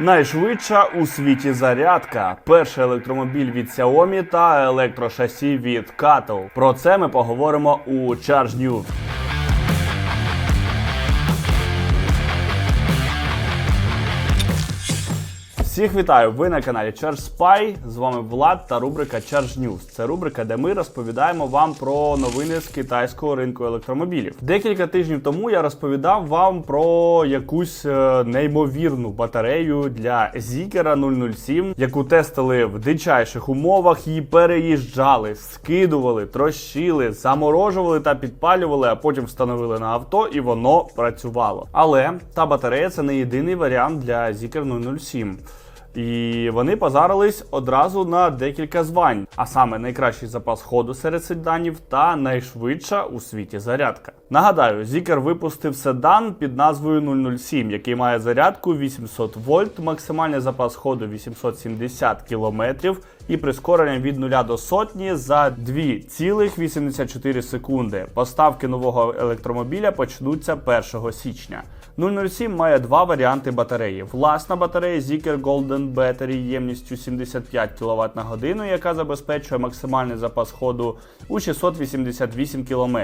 Найшвидша у світі зарядка. Перший електромобіль від Xiaomi та електрошасі від Cattle. Про це ми поговоримо у Charge News. Всіх вітаю! Ви на каналі Charge Spy. З вами Влад та рубрика Charge News. Це рубрика, де ми розповідаємо вам про новини з китайського ринку електромобілів. Декілька тижнів тому я розповідав вам про якусь е, неймовірну батарею для Zikera 007, яку тестили в дичайших умовах, її переїжджали, скидували, трощили, заморожували та підпалювали, а потім встановили на авто, і воно працювало. Але та батарея це не єдиний варіант для Zikr 007. І вони позарились одразу на декілька звань, а саме найкращий запас ходу серед седанів та найшвидша у світі зарядка. Нагадаю, Zikr випустив седан під назвою 007, який має зарядку 800 вольт, максимальний запас ходу 870 км і прискорення від 0 до сотні за 2,84 секунди. Поставки нового електромобіля почнуться 1 січня. 007 має два варіанти батареї. Власна батарея Zikr Golden Battery ємністю 75 кВт на годину, яка забезпечує максимальний запас ходу у 688 км.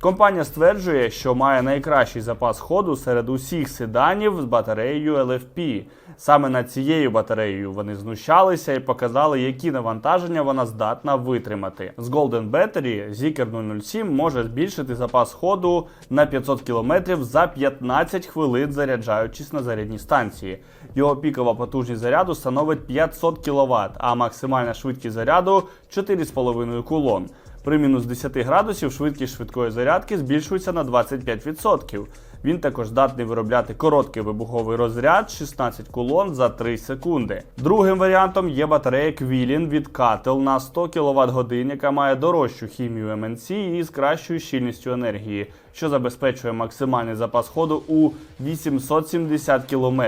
Компанія стверджує, що має найкращий запас ходу серед усіх седанів з батареєю LFP. Саме над цією батареєю вони знущалися і показали, які навантаження вона здатна витримати. З Golden Battery Zikr 007 може збільшити запас ходу на 500 км за 15 хвилин, заряджаючись на зарядній станції. Його пікова потужність заряду становить 500 кВт, а максимальна швидкість заряду 4,5 кулон. При мінус 10 градусів швидкість швидкої зарядки збільшується на 25%. Він також здатний виробляти короткий вибуховий розряд 16 кулон за 3 секунди. Другим варіантом є батарея Quilin від Cattle на 100 кВт годин, яка має дорожчу хімію MNC і з кращою щільністю енергії, що забезпечує максимальний запас ходу у 870 км.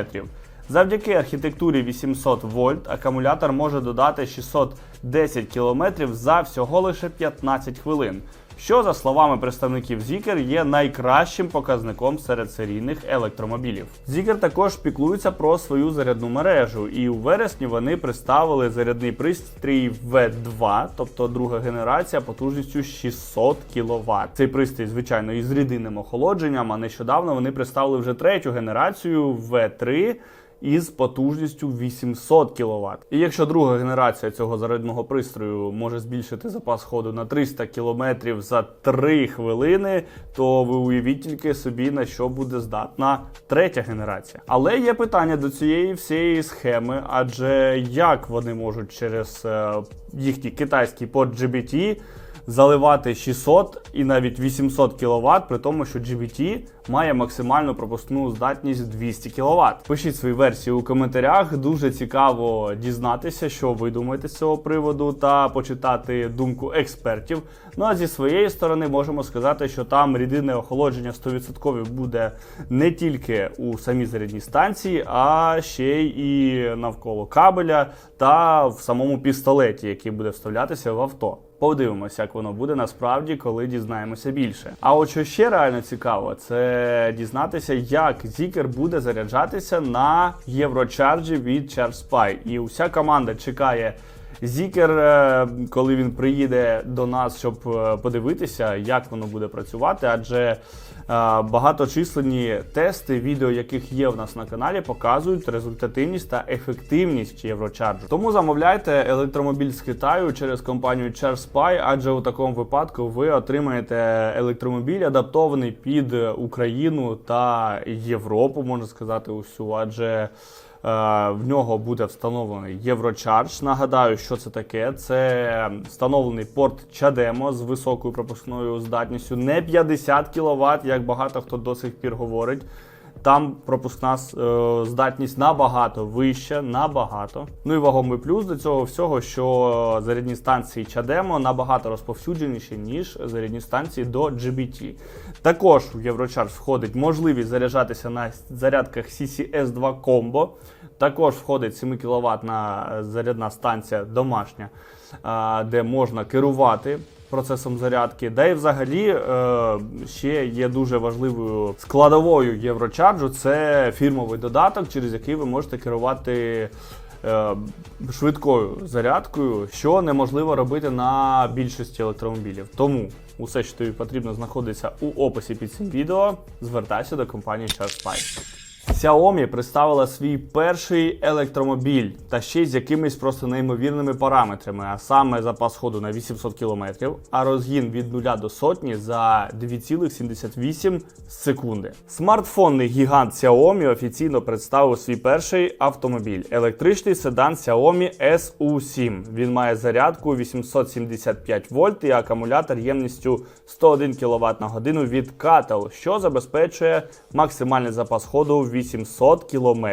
Завдяки архітектурі 800 вольт акумулятор може додати 610 км за всього лише 15 хвилин, що, за словами представників Zikr, є найкращим показником серед серійних електромобілів. Zikr також піклується про свою зарядну мережу, і у вересні вони представили зарядний пристрій V2, тобто друга генерація потужністю 600 кВт. Цей пристрій, звичайно, із рідинним охолодженням, а нещодавно вони представили вже третю генерацію V3 із потужністю 800 кВт. І якщо друга генерація цього зарядного пристрою може збільшити запас ходу на 300 км за 3 хвилини, то ви уявіть тільки собі на що буде здатна третя генерація. Але є питання до цієї всієї схеми, адже як вони можуть через е, їхній китайський порт GBT заливати 600 і навіть 800 кВт, при тому, що GBT має максимальну пропускну здатність 200 кВт. Пишіть свої версії у коментарях. Дуже цікаво дізнатися, що ви думаєте з цього приводу, та почитати думку експертів. Ну а зі своєї сторони можемо сказати, що там рідинне охолодження 100% буде не тільки у самій зарядній станції, а ще і навколо кабеля та в самому пістолеті, який буде вставлятися в авто. Подивимося, як воно буде насправді, коли дізнаємося більше. А от що ще реально цікаво, це дізнатися, як Zikr буде заряджатися на єврочарджі від ChargeSpy. І уся команда чекає. Зікер, е, коли він приїде до нас, щоб е, подивитися, як воно буде працювати, адже е, багаточисленні тести, відео яких є в нас на каналі, показують результативність та ефективність єврочарджу. Тому замовляйте електромобіль з Китаю через компанію ChargeSpy, адже у такому випадку ви отримаєте електромобіль, адаптований під Україну та Європу, можна сказати, усю, адже. В нього буде встановлений Єврочардж. Нагадаю, що це таке. Це встановлений порт Чадемо з високою пропускною здатністю, не 50 кВт, як багато хто до сих пір говорить. Там пропускна е, здатність набагато вища, набагато. Ну і вагомий плюс до цього всього, що зарядні станції Чадемо набагато розповсюдженіші, ніж зарядні станції до GBT. Також в Єврочарж входить можливість заряджатися на зарядках CCS2 Combo. Також входить 7 кВт зарядна станція домашня, де можна керувати процесом зарядки. Да і взагалі е, ще є дуже важливою складовою Єврочарджу. Це фірмовий додаток, через який ви можете керувати. е, Швидкою зарядкою, що неможливо робити на більшості електромобілів. Тому усе, що тобі потрібно, знаходиться у описі під цим відео. Звертайся до компанії ChargeSpy. Xiaomi представила свій перший електромобіль та ще з якимись просто неймовірними параметрами, а саме запас ходу на 800 км, а розгін від 0 до сотні за 2,78 секунди. Смартфонний гігант Xiaomi офіційно представив свій перший автомобіль електричний седан Xiaomi SU7. Він має зарядку 875 вольт і акумулятор ємністю 101 кВт на годину від Catel, що забезпечує максимальний запас ходу 800 км.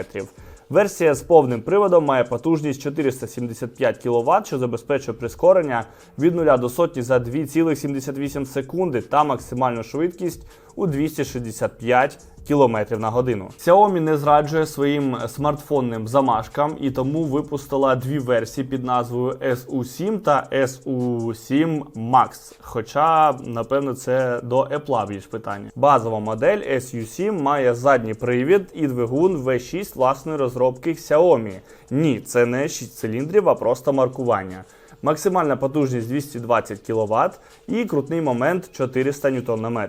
Версія з повним приводом має потужність 475 кВт, що забезпечує прискорення від 0 до сотні за 2,78 секунди та максимальну швидкість у 265 км на годину. Xiaomi не зраджує своїм смартфонним замашкам і тому випустила дві версії під назвою SU7 та SU7 Max. Хоча, напевно, це до Apple більш питання. Базова модель SU7 має задній привід і двигун V6 власної розробки Xiaomi. Ні, це не 6 циліндрів, а просто маркування. Максимальна потужність 220 кВт і крутний момент 400 Нм.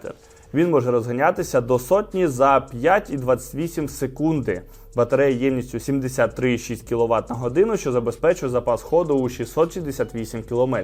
Він може розганятися до сотні за 5,28 секунди. Батарея ємністю 73,6 кВт на годину, що забезпечує запас ходу у 668 км.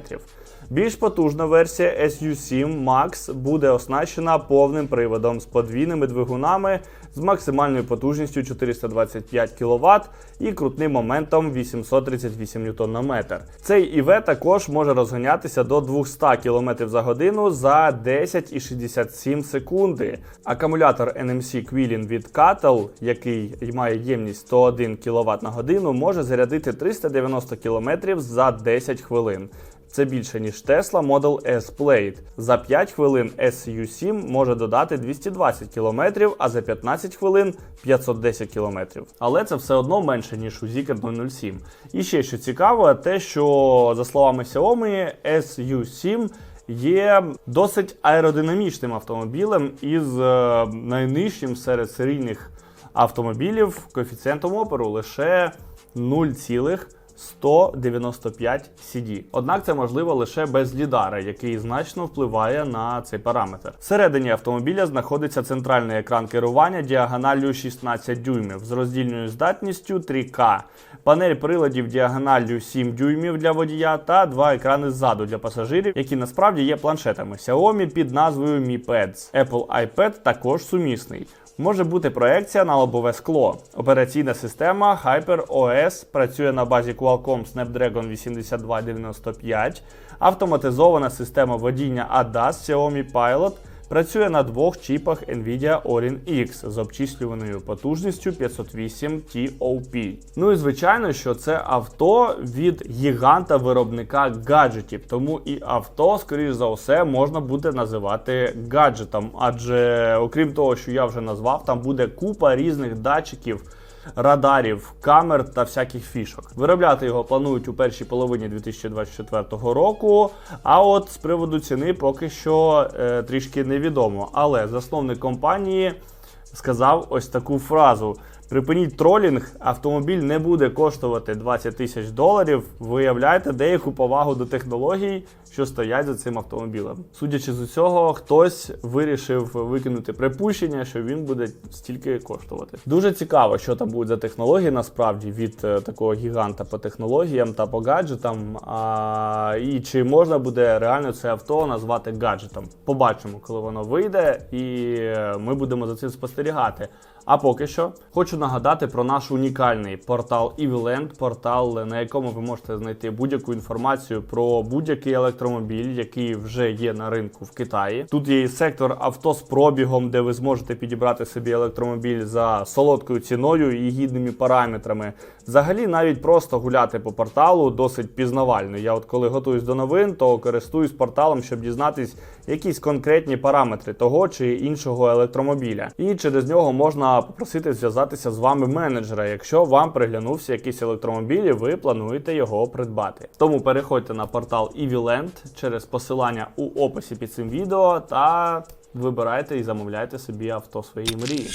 Більш потужна версія SU7 Max буде оснащена повним приводом з подвійними двигунами з максимальною потужністю 425 кВт і крутним моментом 838 Нм. Цей ІВ також може розганятися до 200 км за годину за 10,67 секунди. Акумулятор NMC Quilin від Catel, який має ємність 101 кВт на годину, може зарядити 390 км за 10 хвилин. Це більше ніж Tesla Model S Plate. За 5 хвилин SU7 може додати 220 км, а за 15 хвилин 510 км. Але це все одно менше ніж у Zeekr 007. І ще що цікаво, те, що за словами Xiaomi, SU7 є досить аеродинамічним автомобілем із е, найнижчим серед серійних автомобілів коефіцієнтом опору лише 0,195 CD. Однак це можливо лише без лідара, який значно впливає на цей параметр. Всередині автомобіля знаходиться центральний екран керування діагоналлю 16 дюймів з роздільною здатністю 3К, панель приладів діагоналлю 7 дюймів для водія та два екрани ззаду для пасажирів, які насправді є планшетами Xiaomi під назвою Mi Pads. Apple iPad також сумісний. Може бути проекція на лобове скло. Операційна система HyperOS працює на базі Qualcomm Snapdragon 8295, автоматизована система водіння ADAS Xiaomi Pilot працює на двох чіпах Nvidia Orin X з обчислюваною потужністю 508 TOP. Ну і звичайно, що це авто від гіганта виробника гаджетів, тому і авто, скоріш за все, можна буде називати гаджетом. Адже, окрім того, що я вже назвав, там буде купа різних датчиків радарів, камер та всяких фішок. Виробляти його планують у першій половині 2024 року. А от з приводу ціни поки що е, трішки невідомо. Але засновник компанії сказав ось таку фразу. Припиніть тролінг, автомобіль не буде коштувати 20 тисяч доларів. Виявляйте деяку повагу до технологій, що стоять за цим автомобілем. Судячи з усього, хтось вирішив викинути припущення, що він буде стільки коштувати. Дуже цікаво, що там будуть за технології насправді від е, такого гіганта по технологіям та по гаджетам. А, і чи можна буде реально це авто назвати гаджетом? Побачимо, коли воно вийде, і е, ми будемо за цим спостерігати. А поки що хочу нагадати про наш унікальний портал EVLand, портал, на якому ви можете знайти будь-яку інформацію про будь-який електромобіль, який вже є на ринку в Китаї. Тут є і сектор авто з пробігом, де ви зможете підібрати собі електромобіль за солодкою ціною і гідними параметрами. Взагалі, навіть просто гуляти по порталу досить пізнавально. Я от коли готуюсь до новин, то користуюсь порталом, щоб дізнатись, якісь конкретні параметри того чи іншого електромобіля. І через нього можна попросити зв'язатися з вами менеджера, якщо вам приглянувся якийсь електромобіль і ви плануєте його придбати. Тому переходьте на портал EVLand через посилання у описі під цим відео та вибирайте і замовляйте собі авто своєї мрії.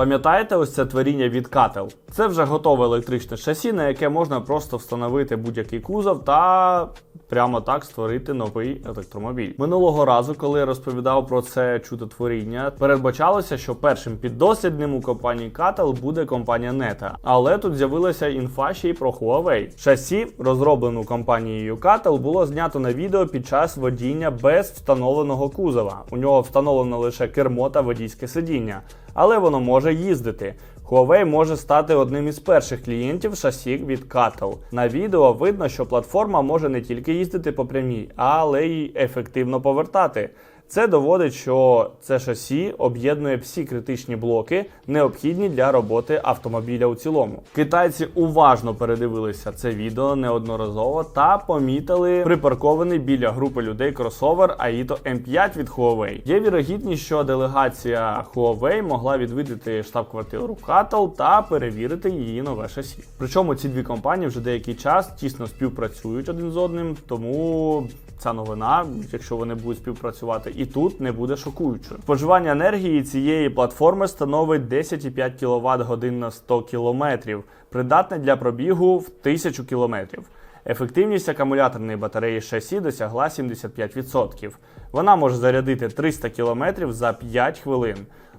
Пам'ятаєте ось це творіння від Кател? Це вже готове електричне шасі, на яке можна просто встановити будь-який кузов та прямо так створити новий електромобіль. Минулого разу, коли я розповідав про це чудотворіння, передбачалося, що першим піддослідним у компанії Кател буде компанія Neta. Але тут з'явилася інфа ще й про Huawei. Шасі, розроблену компанією Кател, було знято на відео під час водіння без встановленого кузова. У нього встановлено лише кермо та водійське сидіння але воно може їздити. Huawei може стати одним із перших клієнтів шасі від Cattle. На відео видно, що платформа може не тільки їздити по прямій, але й ефективно повертати. Це доводить, що це шасі об'єднує всі критичні блоки, необхідні для роботи автомобіля у цілому. Китайці уважно передивилися це відео неодноразово та помітили припаркований біля групи людей кросовер Aito M5 від Huawei. Є вірогідність, що делегація Huawei могла відвідати штаб-квартиру Cattle та перевірити її нове шасі. Причому ці дві компанії вже деякий час тісно співпрацюють один з одним, тому ця новина, якщо вони будуть співпрацювати, і тут не буде шокуючою. Споживання енергії цієї платформи становить 10,5 кВт годин на 100 км, придатне для пробігу в 1000 км. Ефективність акумуляторної батареї шасі досягла 75%. Вона може зарядити 300 км за 5 хвилин.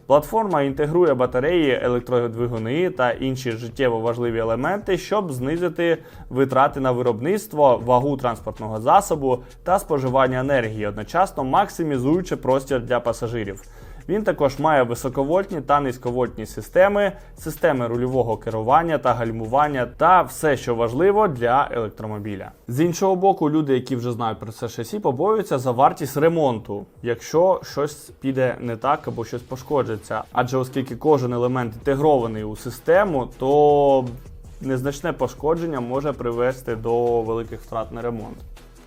Платформа інтегрує батареї, електродвигуни та інші життєво важливі елементи, щоб знизити витрати на виробництво, вагу транспортного засобу та споживання енергії, одночасно максимізуючи простір для пасажирів. Він також має високовольтні та низьковольтні системи, системи рульового керування та гальмування та все, що важливо для електромобіля. З іншого боку, люди, які вже знають про це шасі, побоюються за вартість ремонту, якщо щось піде не так або щось пошкоджиться. Адже оскільки кожен елемент інтегрований у систему, то незначне пошкодження може привести до великих втрат на ремонт.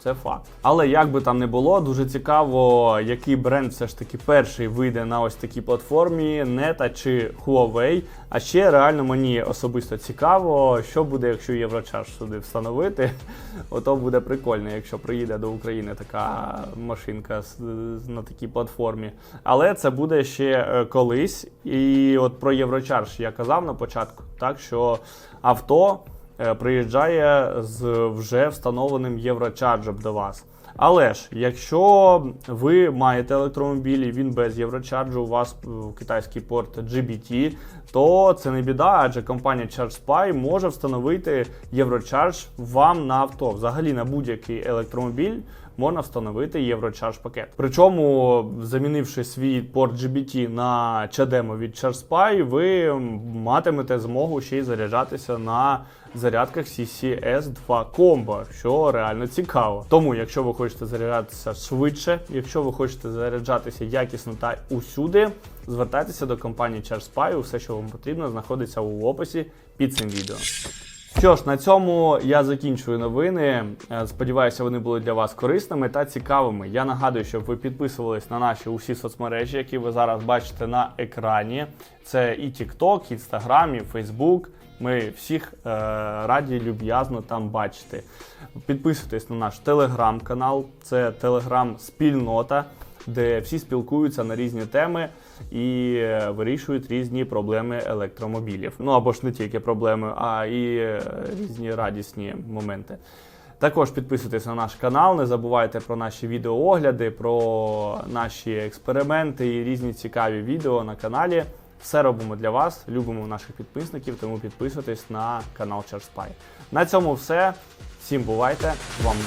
Це факт. Але як би там не було, дуже цікаво, який бренд все ж таки перший вийде на ось такій платформі, Neta чи Huawei. А ще реально мені особисто цікаво, що буде, якщо Єврочаш сюди встановити. Ото буде прикольно, якщо приїде до України така машинка на такій платформі. Але це буде ще е, колись. І от про Єврочарж я казав на початку, так що авто приїжджає з вже встановленим єврочарджем до вас. Але ж, якщо ви маєте електромобіль і він без єврочарджу, у вас в китайський порт GBT, то це не біда, адже компанія ChargeSpy може встановити єврочардж вам на авто. Взагалі на будь-який електромобіль можна встановити єврочардж пакет. Причому, замінивши свій порт GBT на чадемо від ChargeSpy, ви матимете змогу ще й заряджатися на зарядках CCS 2 Combo, що реально цікаво. Тому, якщо ви хочете заряджатися швидше, якщо ви хочете заряджатися якісно та усюди, звертайтеся до компанії ChargeSpy. Усе, що вам потрібно, знаходиться у описі під цим відео. Що ж, на цьому я закінчую новини. Е, Сподіваюся, вони були для вас корисними та цікавими. Я нагадую, щоб ви підписувались на наші усі соцмережі, які ви зараз бачите на екрані. Це і TikTok, і Instagram, і Facebook. Ми всіх е, раді люб'язно там бачити. Підписуйтесь на наш телеграм-канал, це телеграм-спільнота, де всі спілкуються на різні теми і е, вирішують різні проблеми електромобілів. Ну або ж не тільки проблеми, а і е, різні радісні моменти. Також підписуйтесь на наш канал, не забувайте про наші відеоогляди, про наші експерименти і різні цікаві відео на каналі. Все робимо для вас, любимо наших підписників, тому підписуйтесь на канал ChargeSpy. На цьому все. Всім бувайте, з вами.